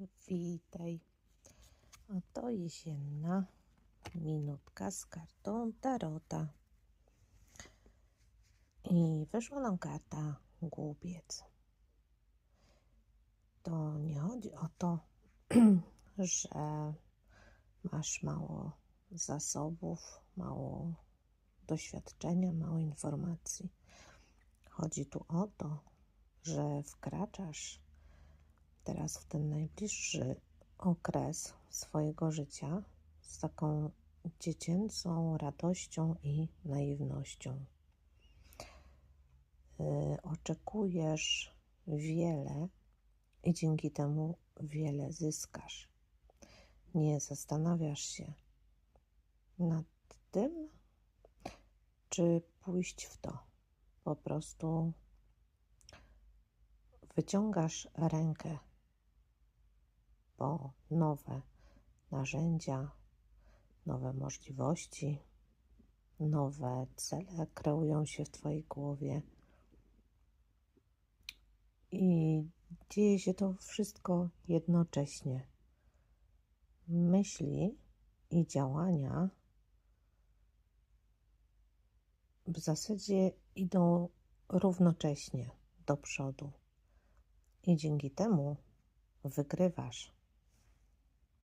Witaj. Oto jesienna minutka z kartą Tarota. I wyszła nam karta głupiec. To nie chodzi o to, że masz mało zasobów, mało doświadczenia, mało informacji. Chodzi tu o to, że wkraczasz teraz w ten najbliższy okres swojego życia z taką dziecięcą radością i naiwnością. Yy, oczekujesz wiele i dzięki temu wiele zyskasz. Nie zastanawiasz się nad tym, czy pójść w to. Po prostu wyciągasz rękę po nowe narzędzia, nowe możliwości, nowe cele kreują się w Twojej głowie. I dzieje się to wszystko jednocześnie. Myśli i działania w zasadzie idą równocześnie do przodu. I dzięki temu wygrywasz